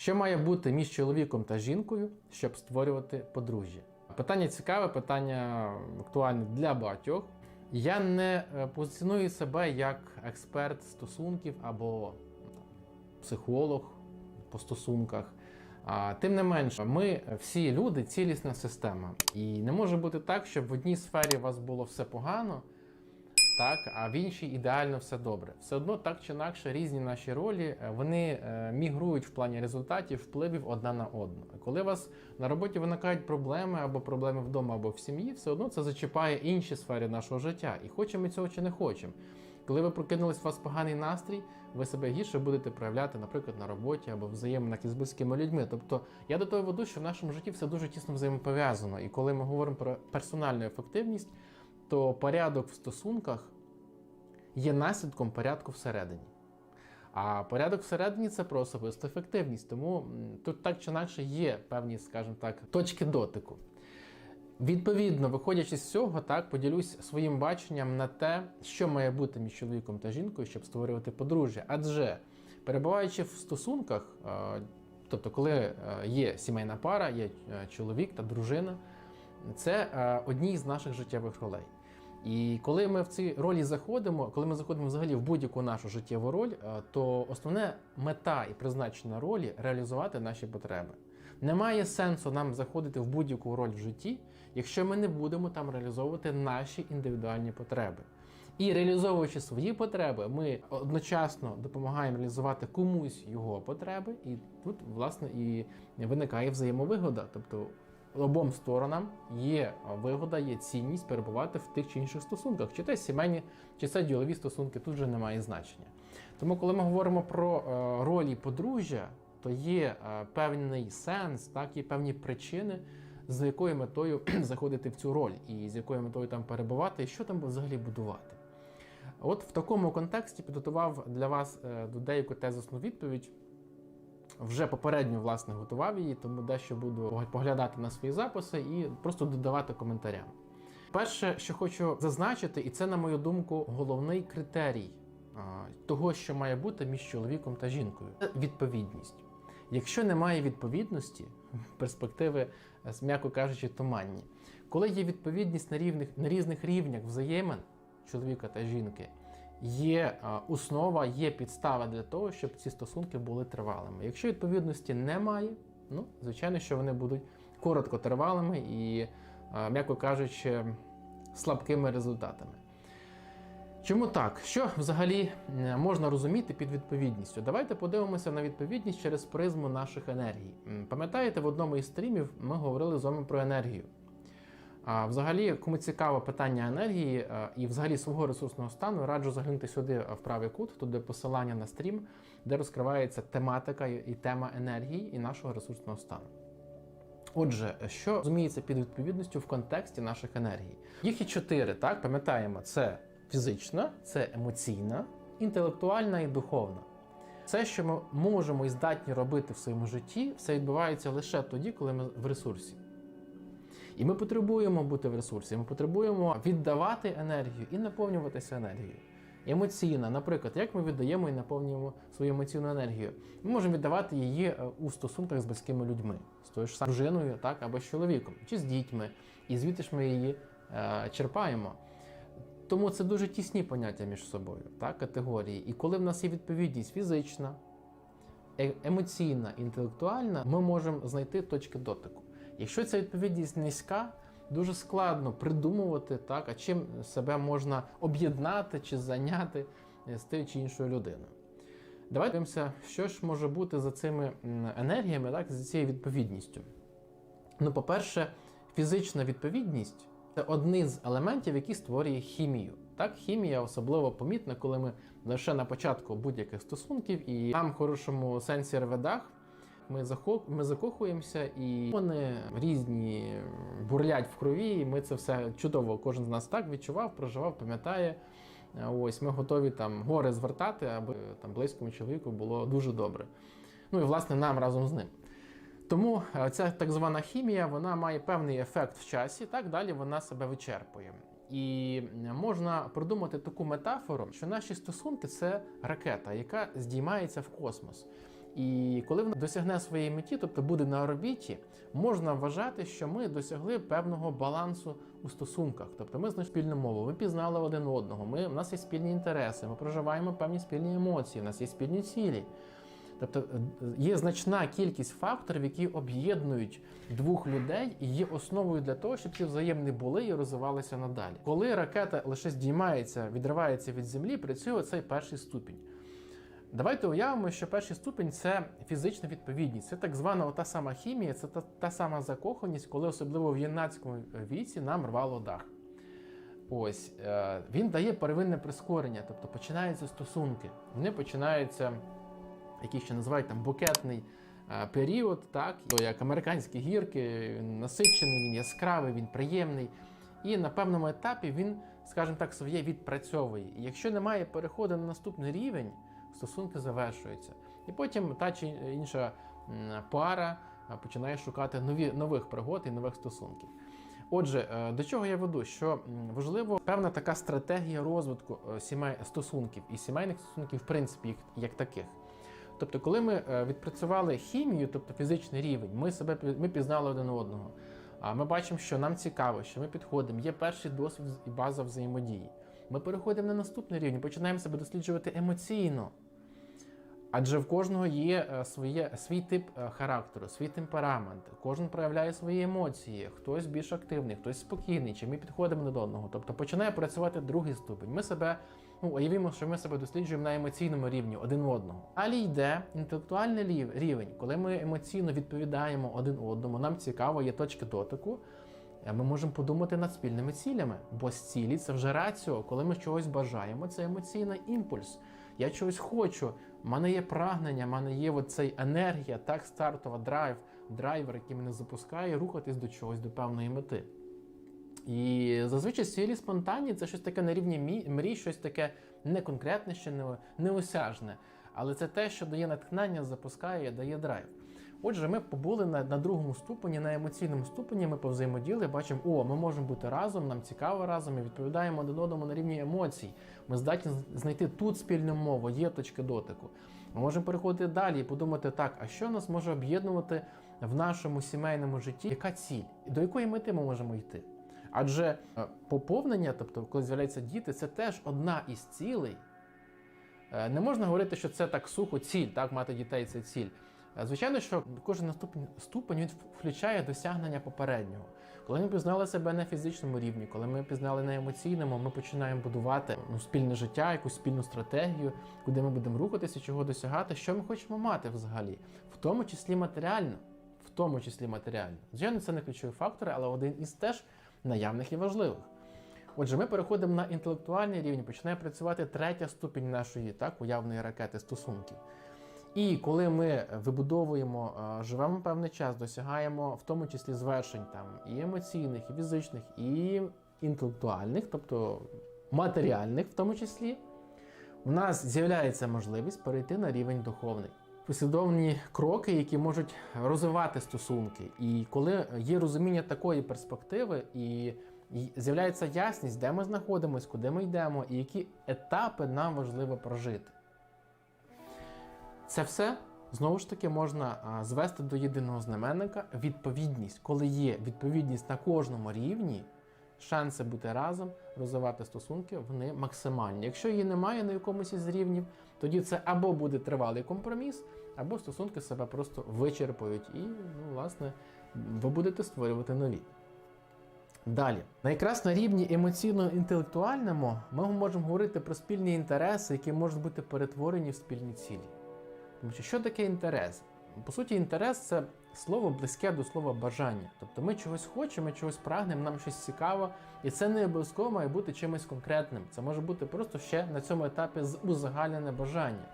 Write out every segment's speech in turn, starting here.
Що має бути між чоловіком та жінкою, щоб створювати подружжя? Питання цікаве, питання актуальне для багатьох. Я не е, позиціоную себе як експерт стосунків або психолог по стосунках. Тим не менш, ми всі люди цілісна система. І не може бути так, щоб в одній сфері у вас було все погано, так, а в іншій ідеально все добре. Все одно так чи інакше різні наші ролі е, вони е, мігрують в плані результатів, впливів одна на одну. Коли у вас на роботі виникають проблеми або проблеми вдома, або в сім'ї, все одно це зачіпає інші сфери нашого життя. І хочемо цього чи не хочемо. Коли ви прокинулись, у вас поганий настрій, ви себе гірше будете проявляти, наприклад, на роботі або взаєминах із близькими людьми. Тобто я до того веду, що в нашому житті все дуже тісно взаємопов'язано. І коли ми говоримо про персональну ефективність, то порядок в стосунках є наслідком порядку всередині. А порядок всередині це про особисту ефективність. Тому тут так чи інакше є певні, скажімо так, точки дотику. Відповідно, виходячи з цього, так поділюсь своїм баченням на те, що має бути між чоловіком та жінкою, щоб створювати подружжя. Адже перебуваючи в стосунках, е, тобто, коли е, є сімейна пара, є е, чоловік та дружина, це одні з наших життєвих ролей. І коли ми в ці ролі заходимо, коли ми заходимо взагалі в будь-яку нашу життєву роль, е, то основна мета і призначення ролі реалізувати наші потреби. Немає сенсу нам заходити в будь-яку роль в житті, якщо ми не будемо там реалізовувати наші індивідуальні потреби. І реалізовуючи свої потреби, ми одночасно допомагаємо реалізувати комусь його потреби, і тут, власне, і виникає взаємовигода. Тобто обом сторонам є вигода, є цінність перебувати в тих чи інших стосунках, чи це сімейні, чи це ділові стосунки, тут вже немає значення. Тому, коли ми говоримо про е, ролі подружжя, то є е, певний сенс, так є певні причини, з якою метою заходити в цю роль, і з якою метою там перебувати, і що там взагалі будувати. От в такому контексті підготував для вас е, деяку тезисну відповідь. Вже попередньо власне готував її, тому дещо буду поглядати на свої записи і просто додавати коментарям. Перше, що хочу зазначити, і це, на мою думку, головний критерій того, що має бути між чоловіком та жінкою це відповідність. Якщо немає відповідності, перспективи, е, м'яко кажучи, туманні. Коли є відповідність на рівних на різних рівнях взаємин чоловіка та жінки, є основа, є підстава для того, щоб ці стосунки були тривалими. Якщо відповідності немає, ну звичайно, що вони будуть короткотривалими і, м'яко кажучи, слабкими результатами. Чому так? Що взагалі е, можна розуміти під відповідністю? Давайте подивимося на відповідність через призму наших енергій. Пам'ятаєте, в одному із стрімів ми говорили з вами про енергію. А взагалі, кому цікаво питання енергії е, і взагалі свого ресурсного стану, раджу заглянути сюди е, в правий кут, тут де посилання на стрім, де розкривається тематика і тема енергії і нашого ресурсного стану. Отже, що розуміється під відповідністю в контексті наших енергій? Їх є чотири, так пам'ятаємо, це фізична, це емоційна, інтелектуальна і духовна. Все, що ми можемо і здатні робити в своєму житті, все відбувається лише тоді, коли ми в ресурсі. І ми потребуємо бути в ресурсі, ми потребуємо віддавати енергію і наповнюватися енергією. Емоційна, наприклад, як ми віддаємо і наповнюємо свою емоційну енергію? Ми можемо віддавати її е, у стосунках з близькими людьми, з тою ж самою дружиною, так, або з чоловіком, чи з дітьми. І звідти ж ми її е, черпаємо. Тому це дуже тісні поняття між собою, так, категорії. І коли в нас є відповідність фізична, е- емоційна, інтелектуальна, ми можемо знайти точки дотику. Якщо ця відповідність низька, дуже складно придумувати, так, а чим себе можна об'єднати чи зайняти е, з тією чи іншою людиною. Давайте дивимося, що ж може бути за цими енергіями, так, за цією відповідністю. Ну, по-перше, фізична відповідність це один з елементів, який створює хімію. Так, хімія особливо помітна, коли ми лише на початку будь-яких стосунків, і там, в хорошому сенсі реведах, ми ми закохуємося, і вони різні бурлять в крові. І ми це все чудово. Кожен з нас так відчував, проживав, пам'ятає. Ось ми готові там гори звертати, аби там близькому чоловіку було дуже добре. Ну і власне нам разом з ним. Тому е, ця так звана хімія вона має певний ефект в часі, так далі вона себе вичерпує. І можна придумати таку метафору, що наші стосунки це ракета, яка здіймається в космос. І коли вона досягне своєї меті, тобто буде на орбіті, можна вважати, що ми досягли певного балансу у стосунках. Тобто ми знайшли спільну мову, ми пізнали один одного, ми, у нас є спільні інтереси, ми проживаємо певні спільні емоції, у нас є спільні цілі. Тобто е, є значна кількість факторів, які об'єднують двох людей і є основою для того, щоб ці взаємні були і розвивалися надалі. Коли ракета лише здіймається, відривається від землі, працює оцей перший ступінь. Давайте уявимо, що перший ступінь це фізична відповідність. Це так звана ота сама хімія, це та, та сама закоханість, коли особливо в юнацькому віці нам рвало дах. Ось е, він дає первинне прискорення, тобто починаються стосунки. Вони починаються, які ще називають там букетний е, період, так як американські гірки, він насичений, він яскравий, він приємний. І на певному етапі він, скажімо так, своє відпрацьовує. І якщо немає переходу на наступний рівень, стосунки завершуються. І потім та чи інша пара починає шукати нові, нових пригод і нових стосунків. Отже, е, до чого я веду? Що важливо певна така стратегія розвитку е, сімей стосунків і сімейних стосунків, в принципі, як таких. Тобто, коли ми е, відпрацювали хімію, тобто фізичний рівень, ми себе ми пізнали один одного. А ми бачимо, що нам цікаво, що ми підходимо, є перший досвід і база взаємодії. Ми переходимо на наступний рівень, починаємо себе досліджувати емоційно. Адже в кожного є е, своє, свій тип е, характеру, свій темперамент. Кожен проявляє свої емоції, хтось більш активний, хтось спокійний, чи ми підходимо до одного. Тобто починає працювати другий ступень. Ми себе, ну уявімо, що ми себе досліджуємо на емоційному рівні один одного. Далі йде інтелектуальний рівень, коли ми емоційно відповідаємо один одному. Нам цікаво, є точки дотику. Е, Ми можемо подумати над спільними цілями, бо з цілі це вже раціо. Коли ми чогось бажаємо, це емоційний імпульс. Я чогось хочу, в мене є прагнення, в мене є оцей енергія, так стартова драйв, драйвер, який мене запускає, рухатись до чогось, до певної мети. І зазвичай цілі спонтанні це щось таке на рівні мрій, щось таке неконкретне, ще неосяжне. Але це те, що дає натхнення, запускає, дає драйв. Отже, ми побули на, на другому ступені, на емоційному ступені, ми повзаємоділи, бачимо, о, ми можемо бути разом, нам цікаво разом, ми відповідаємо один одному на рівні емоцій. Ми здатні знайти тут спільну мову, є точки дотику. Ми можемо переходити далі і подумати, так, а що нас може об'єднувати в нашому сімейному житті? Яка ціль? До якої мети ми можемо йти? Адже е, поповнення, тобто, коли з'являються діти, це теж одна із цілей. Е, Не можна говорити, що це так сухо ціль, так, мати дітей це ціль. Е, Звичайно, що кожен наступний ступень він включає досягнення попереднього. Коли ми пізнали себе на фізичному рівні, коли ми пізнали на емоційному, ми починаємо будувати ну, спільне життя, якусь спільну стратегію, куди ми будемо рухатися, чого досягати, що ми хочемо мати взагалі, в тому числі матеріально. В тому числі матеріально. Звичайно, це не ключові фактори, але один із теж наявних і важливих. Отже, ми переходимо на інтелектуальний рівень, починає працювати третя ступінь нашої так, уявної ракети стосунків. І коли ми вибудовуємо, е, живемо певний час, досягаємо в тому числі звершень там і емоційних, і фізичних, і інтелектуальних, тобто матеріальних в тому числі, у нас з'являється можливість перейти на рівень духовний. Послідовні кроки, які можуть розвивати стосунки. І коли є розуміння такої перспективи, і з'являється ясність, де ми знаходимося, куди ми йдемо, і які етапи нам важливо прожити. Це все знову ж таки можна звести до єдиного знаменника відповідність. Коли є відповідність на кожному рівні, шанси бути разом, розвивати стосунки, вони максимальні. Якщо її немає на якомусь із рівнів, тоді це або буде тривалий компроміс, або стосунки себе просто вичерпують, і, ну, власне, ви будете створювати нові. Далі, на якраз на рівні емоційно-інтелектуальному ми можемо говорити про спільні інтереси, які можуть бути перетворені в спільні цілі. Тому що що таке інтерес? По суті, інтерес це слово близьке до слова бажання. Тобто ми чогось хочемо, ми чогось прагнемо, нам щось цікаво, і це не обов'язково має бути чимось конкретним. Це може бути просто ще на цьому етапі узагальнене бажання.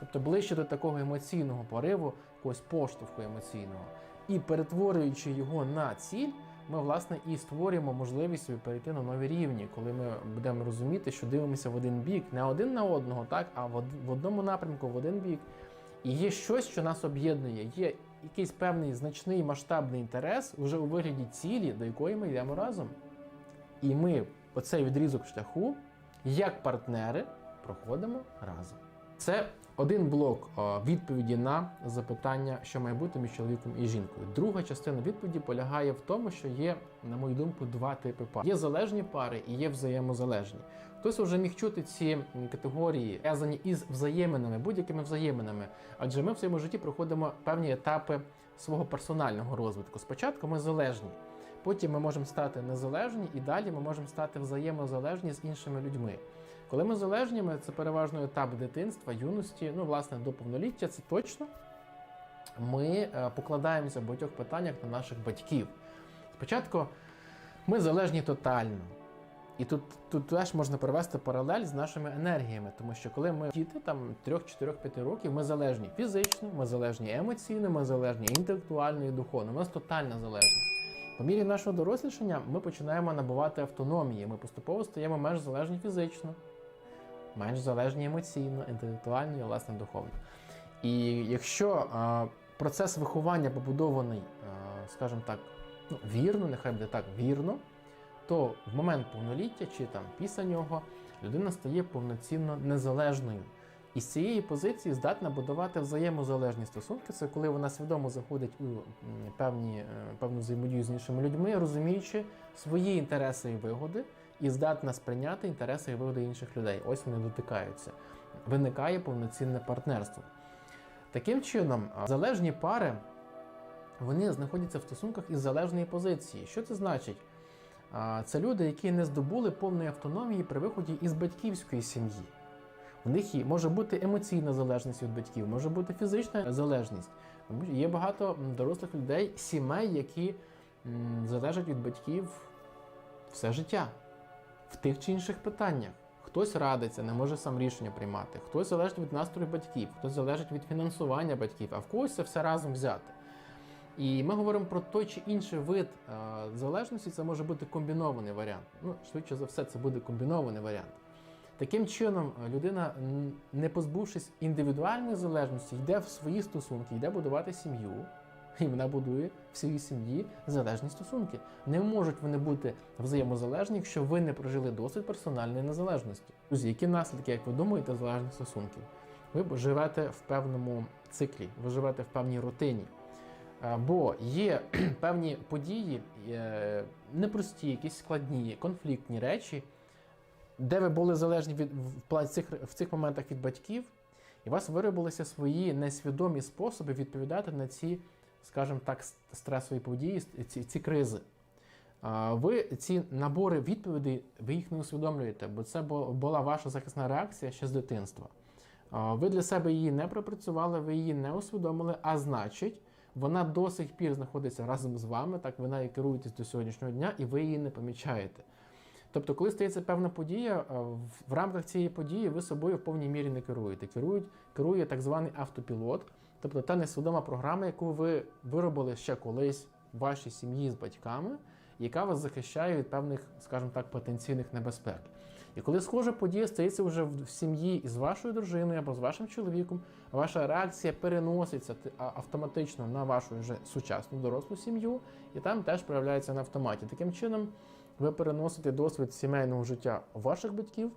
Тобто ближче до такого емоційного пориву, якогось поштовху емоційного. І перетворюючи його на ціль, ми власне і створюємо можливість собі перейти на нові рівні, коли ми будемо розуміти, що дивимося в один бік, не один на одного, так, а в одному напрямку, в один бік. І є щось, що нас об'єднує, є якийсь певний значний масштабний інтерес вже у вигляді цілі, до якої ми йдемо разом. І ми оцей відрізок шляху, як партнери, проходимо разом. Це один блок відповіді на запитання, що має бути між чоловіком і жінкою. Друга частина відповіді полягає в тому, що є, на мою думку, два типи пар. Є залежні пари і є взаємозалежні. Хтось вже міг чути ці категорії, зв'язані із взаєминами, будь-якими взаєминами. Адже ми в своєму житті проходимо певні етапи свого персонального розвитку. Спочатку ми залежні, потім ми можемо стати незалежні, і далі ми можемо стати взаємозалежні з іншими людьми. Коли ми залежні, ми- це переважно етап дитинства, юності, ну, власне, до повноліття, це точно. Ми е, покладаємося в багатьох питаннях на наших батьків. Спочатку ми залежні тотально. І тут, тут теж можна провести паралель з нашими енергіями, тому що коли ми діти там 3, 4, 5 років, ми залежні фізично, ми залежні емоційно, ми залежні інтелектуально і духовно. У нас тотальна залежність. По мірі нашого дорослішання ми починаємо набувати автономії. Ми поступово стаємо менш залежні фізично, менш залежні емоційно, інтелектуально і власне духовно. І якщо а, процес виховання побудований, а, скажімо так, ну, вірно, нехай буде так, вірно, то в момент повноліття чи там після нього людина стає повноцінно незалежною. І з цієї позиції здатна будувати взаємозалежні стосунки. Це коли вона свідомо заходить у певні, е, певну взаємодію з іншими людьми, розуміючи свої інтереси і вигоди, і здатна сприйняти інтереси і вигоди інших людей. Ось вони дотикаються. Виникає повноцінне партнерство. Таким чином, залежні пари вони знаходяться в стосунках із залежної позиції. Що це значить? Це люди, які не здобули повної автономії при виході із батьківської сім'ї. У них може бути емоційна залежність від батьків, може бути фізична залежність. Є багато дорослих людей, сімей, які залежать від батьків все життя в тих чи інших питаннях. Хтось радиться, не може сам рішення приймати, хтось залежить від настрою батьків, хтось залежить від фінансування батьків, а в когось це все разом взяти. І ми говоримо про той чи інший вид е, залежності, це може бути комбінований варіант. Ну, швидше за все, це буде комбінований варіант. Таким чином, е, людина, не позбувшись індивідуальної залежності, йде в свої стосунки, йде будувати сім'ю, і вона будує в своїй сім'ї залежні стосунки. Не можуть вони бути взаємозалежні, якщо ви не прожили досвід персональної незалежності. Друзі, які наслідки, як ви думаєте, залежних стосунків? Ви живете в певному циклі, ви живете в певній рутині. Е, Бо є певні події, е, непрості, якісь складні, конфліктні речі, де ви були залежні від в цих, в цих моментах від батьків, і у вас виробилися свої несвідомі способи відповідати на ці, скажімо так, стресові події, ці, ці кризи. Ви ці набори відповідей, ви їх не усвідомлюєте, бо це була ваша захисна реакція ще з дитинства. Ви для себе її не пропрацювали, ви її не усвідомили, а значить, вона до сих пір знаходиться разом з вами, так ви нею керуєтесь до сьогоднішнього дня, і ви її не помічаєте. Тобто, коли стається певна подія, в рамках цієї події ви собою в повній мірі не керуєте. Керують, керує так званий автопілот, тобто та несвідома програма, яку ви виробили ще колись в вашій сім'ї з батьками, яка вас захищає від певних, скажімо так, потенційних небезпек. І коли схожа подія стається вже в сім'ї із вашою дружиною або з вашим чоловіком, ваша реакція переноситься автоматично на вашу вже сучасну дорослу сім'ю, і там теж проявляється на автоматі. Таким чином, ви переносите досвід сімейного життя ваших батьків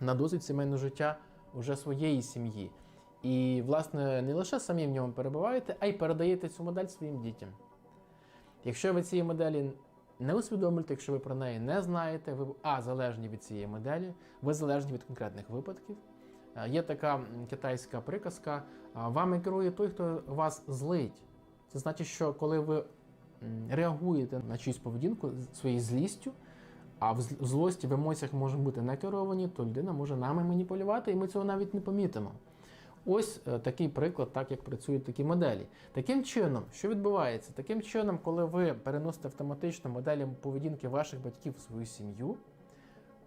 на досвід сімейного життя вже своєї сім'ї. І, власне, не лише самі в ньому перебуваєте, а й передаєте цю модель своїм дітям. Якщо ви цієї моделі не усвідомлюєте, якщо ви про неї не знаєте, ви а залежні від цієї моделі, ви залежні від конкретних випадків. Е, Є така китайська приказка: вами керує той, хто вас злить. Це значить, що коли ви реагуєте на чиюсь поведінку своєю злістю, а в злості в емоціях можуть бути не керовані, то людина може нами маніпулювати, і ми цього навіть не помітимо. Ось е, такий приклад, так як працюють такі моделі. Таким чином, що відбувається? Таким чином, коли ви переносите автоматично моделі поведінки ваших батьків в свою сім'ю,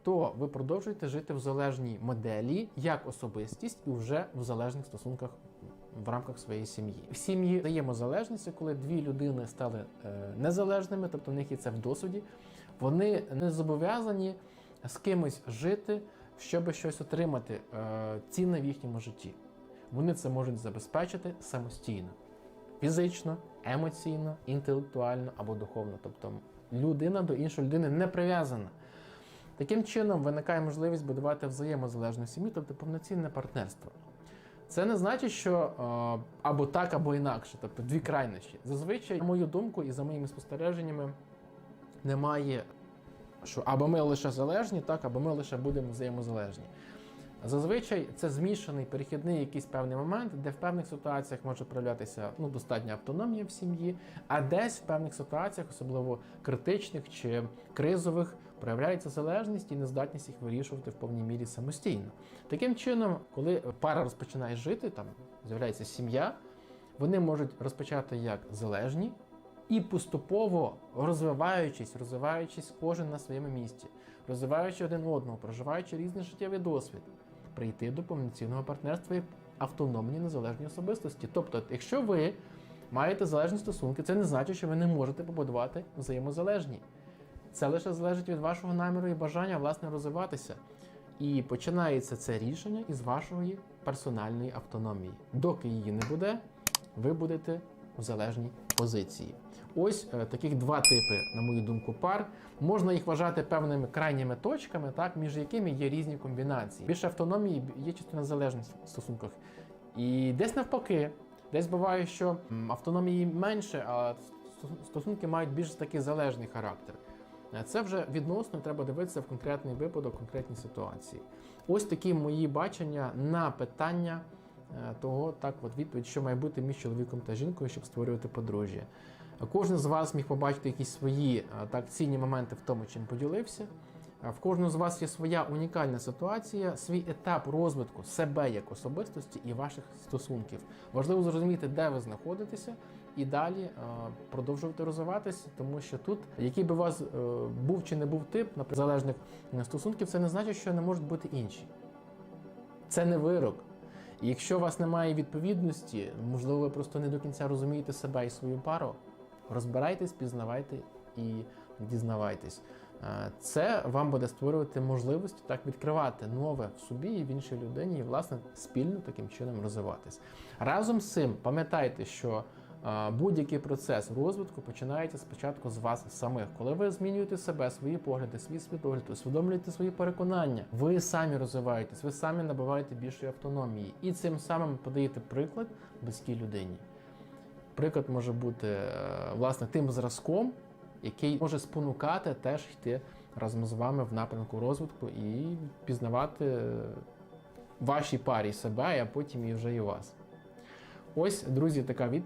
то ви продовжуєте жити в залежній моделі як особистість і вже в залежних стосунках в рамках своєї сім'ї. В сім'ї взаємозалежність, коли дві людини стали е, незалежними, тобто в них є це в досвіді, вони не зобов'язані з кимось жити, щоб щось отримати е, цінне в їхньому житті. Вони це можуть забезпечити самостійно, фізично, емоційно, інтелектуально або духовно. Тобто людина до іншої людини не прив'язана. Таким чином виникає можливість будувати взаємозалежну сім'ю, тобто повноцінне партнерство. Це не значить, що е, або так, або інакше, тобто дві крайнощі. Зазвичай, на мою думку, і за моїми спостереженнями, немає, що або ми лише залежні, так, або ми лише будемо взаємозалежні. Зазвичай це змішаний перехідний якийсь певний момент, де в певних ситуаціях може проявлятися ну, достатня автономія в сім'ї, а десь в певних ситуаціях, особливо критичних чи кризових, проявляється залежність і нездатність їх вирішувати в повній мірі самостійно. Таким чином, коли пара розпочинає жити, там з'являється сім'я, вони можуть розпочати як залежні і поступово розвиваючись, розвиваючись кожен на своєму місці, розвиваючи один одного, проживаючи різний життєвий досвід, прийти до повноцінного партнерства і автономні незалежні особистості. Тобто, якщо ви маєте залежні стосунки, це не значить, що ви не можете побудувати взаємозалежні. Це лише залежить від вашого наміру і бажання власне розвиватися. І починається це рішення із вашої персональної автономії. Доки її не буде, ви будете в залежній позиції. Ось е, таких два типи, на мою думку, пар. Можна їх вважати певними крайніми точками, так, між якими є різні комбінації. Більше автономії є частина залежність в стосунках. І десь навпаки, десь буває, що автономії менше, а стосунки мають більш такий залежний характер. Е, Це вже відносно треба дивитися в конкретний випадок, в конкретній ситуації. Ось такі мої бачення на питання того, так, от відповідь, що має бути між чоловіком та жінкою, щоб створювати подружжя. Кожен з вас міг побачити якісь свої е, так цінні моменти в тому, чим поділився. Е, В кожного з вас є своя унікальна ситуація, свій етап розвитку себе як особистості і ваших стосунків. Важливо зрозуміти, де ви знаходитеся, і далі е, продовжувати розвиватися, тому що тут, який би у вас е, був чи не був тип, наприклад, залежних е, стосунків, це не значить, що не можуть бути інші. Це не вирок. Якщо у вас немає відповідності, можливо, ви просто не до кінця розумієте себе і свою пару, розбирайтесь, пізнавайте і дізнавайтесь. Е, Це вам буде створювати можливість так відкривати нове в собі і в іншій людині, і власне спільно таким чином розвиватись. Разом з цим пам'ятайте, що будь-який процес розвитку починається спочатку з вас самих. Коли ви змінюєте себе, свої погляди, свій світогляд, усвідомлюєте свої переконання, ви самі розвиваєтесь, ви самі набуваєте більшої автономії і цим самим подаєте приклад близькій людині. Приклад може бути е, власне тим зразком, який може спонукати теж йти разом з вами в напрямку розвитку і пізнавати е, вашій парі себе, а потім і вже і вас. Ось, друзі, така відповідь.